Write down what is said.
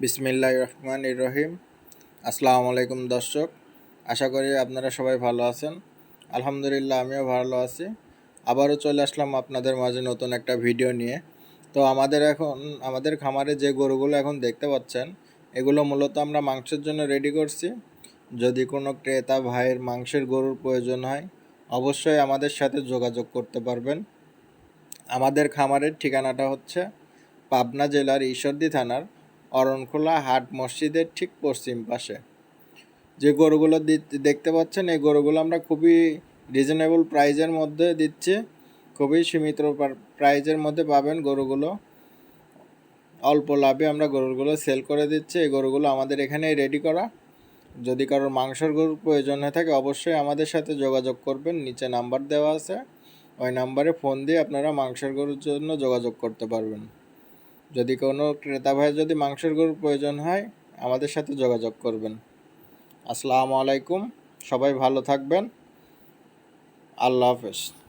বিসমিল্লাহ রহমান রহিম। আসসালামু আলাইকুম দর্শক, আশা করি আপনারা সবাই ভালো আছেন। আলহামদুলিল্লাহ, আমিও ভালো আছি। আবারও চলে আসলাম আপনাদের মাঝে নতুন একটা ভিডিও নিয়ে। তো আমাদের এখন, আমাদের খামারে যে গরুগুলো এখন দেখতে পাচ্ছেন, এগুলো মূলত আমরা মাংসের জন্য রেডি করছি। যদি কোনো ক্রেতা ভাইয়ের মাংসের গরুর প্রয়োজন হয়, অবশ্যই আমাদের সাথে যোগাযোগ করতে পারবেন। আমাদের খামারের ঠিকানাটা হচ্ছে পাবনা জেলার ঈশ্বরদী থানার অরণখোলা হাট মসজিদের ঠিক পশ্চিম পাশে। যে গরুগুলো দেখতে পাচ্ছেন, এই গরুগুলো আমরা খুবই রিজনেবল প্রাইজের মধ্যে দিচ্ছি। খুবই সীমিত প্রাইজের মধ্যে পাবেন গরুগুলো। অল্প লাভে আমরা গরুগুলো সেল করে দিচ্ছি। এই গরুগুলো আমাদের এখানেই রেডি করা। যদি কারোর মাংসের গরুর প্রয়োজন হয়ে থাকে, অবশ্যই আমাদের সাথে যোগাযোগ করবেন। নিচে নাম্বার দেওয়া আছে। ওই নাম্বারে ফোন দিয়ে আপনারা মাংসের গরুর জন্য যোগাযোগ করতে পারবেন। যদি কোনো ক্রেতা ভাই যদি মাংসের গরুর প্রয়োজন হয়, আমাদের সাথে যোগাযোগ করবেন। আসসালামু আলাইকুম, সবাই ভালো থাকবেন। আল্লাহ হাফেজ।